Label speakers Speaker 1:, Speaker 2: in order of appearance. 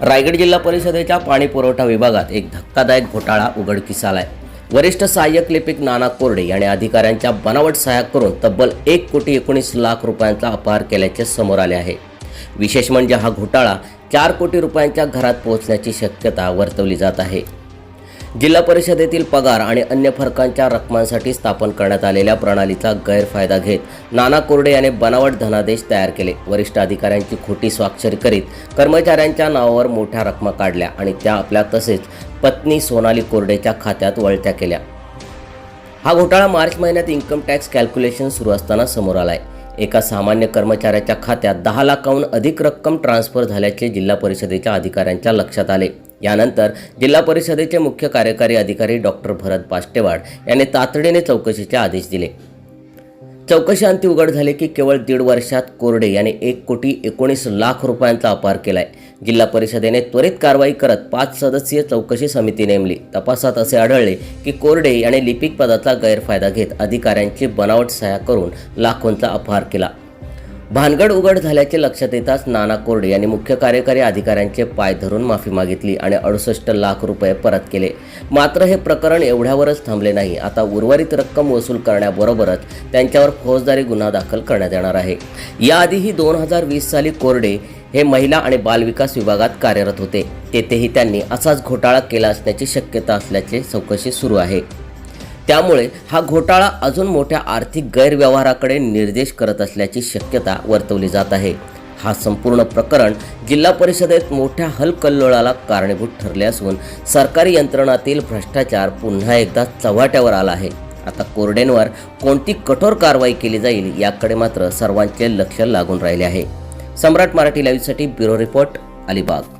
Speaker 1: रायगड जिल्हा परिषदेच्या पाणी पुरवठा विभागात एक धक्कादायक घोटाळा उघडकीस आलाय वरिष्ठ सहाय्यक लिपिक नाना कोरडे यांनी अधिकाऱ्यांच्या बनावट सहाय्यक करून तब्बल एक कोटी एकोणीस लाख रुपयांचा अपहार केल्याचे समोर आले आहे. विशेष म्हणजे हा घोटाळा चार कोटी रुपयांच्या घरात पोहोचण्याची शक्यता वर्तवली जात आहे. जिल्हा परिषदेतील पगार आणि अन्य फरकांच्या रकमांसाठी स्थापन करण्यात आलेल्या प्रणालीचा गैरफायदा घेत नाना कोरडे याने बनावट धनादेश तयार केले. वरिष्ठ अधिकाऱ्यांची खोटी स्वाक्षरी करीत कर्मचाऱ्यांच्या नावावर मोठ्या रकमा काढल्या आणि त्या आपल्या तसेच पत्नी सोनाली कोरडेच्या खात्यात वळत्या केल्या. हा घोटाळा मार्च महिन्यात इन्कम टॅक्स कॅल्क्युलेशन सुरू असताना समोर आलाय. एका सामान्य कर्मचाऱ्याच्या खात्यात दहा लाखाहून अधिक रक्कम ट्रान्सफर झाल्याचे जिल्हा परिषदेच्या अधिकाऱ्यांच्या लक्षात आले. यानंतर जिल्हा परिषदेचे मुख्य कार्यकारी अधिकारी डॉक्टर भरत पाष्टेवाड यांनी तातडीने चौकशीचे आदेश दिले. चौकशी अंती उघड झाली की केवळ दीड वर्षात कोरडे याने एक कोटी एकोणीस लाख रुपयांचा अपहार केलाय. जिल्हा परिषदेने त्वरित कारवाई करत पाच सदस्यीय चौकशी समिती नेमली. तपासात असे आढळले की कोरडे याने लिपिक पदाचा गैरफायदा घेत अधिकाऱ्यांची बनावट सह्या करून लाखोंचा अपहार केला. भानगड उघड झाल्याचे लक्षात येताच नाना कोरडे यांनी मुख्य कार्यकारी अधिकाऱ्यांचे पाय धरून माफी मागितली आणि अडुसष्ट लाख रुपये परत केले. मात्र हे प्रकरण एवढ्यावरच थांबले नाही. आता उर्वरित रक्कम वसूल करण्याबरोबरच त्यांच्यावर फौजदारी गुन्हा दाखल करण्यात येणार आहे. याआधीही दोन हजार वीस साली कोरडे हे महिला आणि बालविकास विभागात कार्यरत होते. तेथेही त्यांनी असाच घोटाळा केला असण्याची शक्यता असल्याचे चौकशी सुरू आहे. त्यामुळे हा घोटाळा अजून मोठ्या आर्थिक गैरव्यवहाराकडे निर्देश करत असल्याची शक्यता वर्तवली जात आहे. हा संपूर्ण प्रकरण जिल्हा परिषदेत मोठ्या हलकल्लोळाला कारणीभूत ठरले असून सरकारी यंत्रणातील भ्रष्टाचार पुन्हा एकदा चव्हाट्यावर आला आहे. आता कोरडेंवर कोणती कठोर कारवाई केली जाईल याकडे मात्र सर्वांचे लक्ष लागून राहिले आहे. सम्राट मराठी लाईव्हसाठी ब्युरो रिपोर्ट अलिबाग.